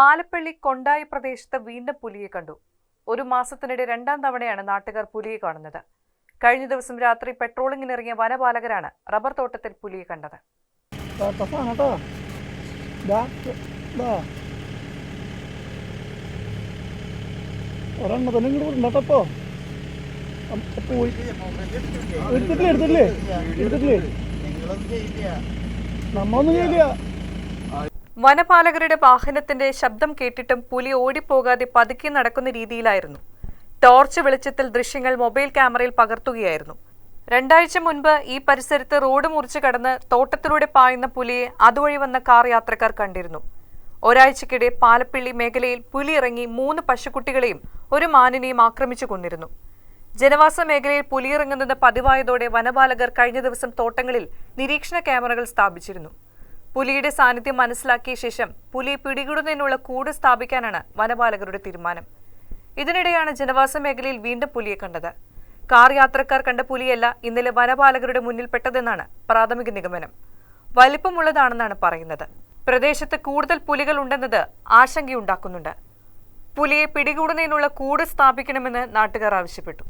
പാലപ്പള്ളി കൊണ്ടായി പ്രദേശത്ത് വീണ്ടും പുലിയെ കണ്ടു. ഒരു മാസത്തിനിടെ രണ്ടാം തവണയാണ് നാട്ടുകാർ പുലിയെ കാണുന്നത്. കഴിഞ്ഞ ദിവസം രാത്രി പെട്രോളിങ്ങിനിറങ്ങിയ വനപാലകരാണ് റബ്ബർ തോട്ടത്തിൽ പുലിയെ കണ്ടത്. ടഫാണ് കേട്ടോ ദാ ദാ. ഒരെണ്ണ തന്നെ ഇങ്ങോട്ട് വിടണ്ടപ്പോ പോയി എടുത്തിട്ടില്ലേ എടുത്തിട്ടില്ലേ? എടുത്തിട്ടില്ലേ? നമ്മളൊന്നും ചെയ്യില്ല. വനപാലകരുടെ വാഹനത്തിന്റെ ശബ്ദം കേട്ടിട്ടും പുലി ഓടിപ്പോകാതെ പതുക്കെ നടക്കുന്ന രീതിയിലായിരുന്നു. ടോർച്ച് വെളിച്ചത്തിൽ ദൃശ്യങ്ങൾ മൊബൈൽ ക്യാമറയിൽ പകർത്തുകയായിരുന്നു. രണ്ടാഴ്ച മുൻപ് ഈ പരിസരത്ത് റോഡ് മുറിച്ച് കടന്ന് തോട്ടത്തിലൂടെ പായുന്ന പുലിയെ അതുവഴി വന്ന കാർ യാത്രക്കാർ കണ്ടിരുന്നു. ഒരാഴ്ചക്കിടെ പാലപ്പിള്ളി മേഖലയിൽ പുലി ഇറങ്ങി മൂന്ന് പശുക്കുട്ടികളെയും ഒരു മാനിനെയും ആക്രമിച്ചു കൊന്നിരുന്നു. ജനവാസ മേഖലയിൽ പുലിയിറങ്ങുന്നത് പതിവായതോടെ വനപാലകർ കഴിഞ്ഞ ദിവസം തോട്ടങ്ങളിൽ നിരീക്ഷണ ക്യാമറകൾ സ്ഥാപിച്ചിരുന്നു. പുലിയുടെ സാന്നിധ്യം മനസ്സിലാക്കിയ ശേഷം പുലി പിടികൂടുന്നതിനുള്ള കൂട് സ്ഥാപിക്കാനാണ് വനപാലകരുടെ തീരുമാനം. ഇതിനിടെയാണ് ജനവാസ മേഖലയിൽ വീണ്ടും പുലിയെ കണ്ടത്. കാർ യാത്രക്കാർ കണ്ട പുലിയല്ല ഇന്നലെ വനപാലകരുടെ മുന്നിൽപ്പെട്ടതെന്നാണ് പ്രാഥമിക നിഗമനം. വലിപ്പമുള്ളതാണെന്നാണ് പറയുന്നത്. പ്രദേശത്ത് കൂടുതൽ പുലികൾ ഉണ്ടെന്നത് ആശങ്കയുണ്ടാക്കുന്നുണ്ട്. പുലിയെ പിടികൂടുന്നതിനുള്ള കൂട് സ്ഥാപിക്കണമെന്ന് നാട്ടുകാർ ആവശ്യപ്പെട്ടു.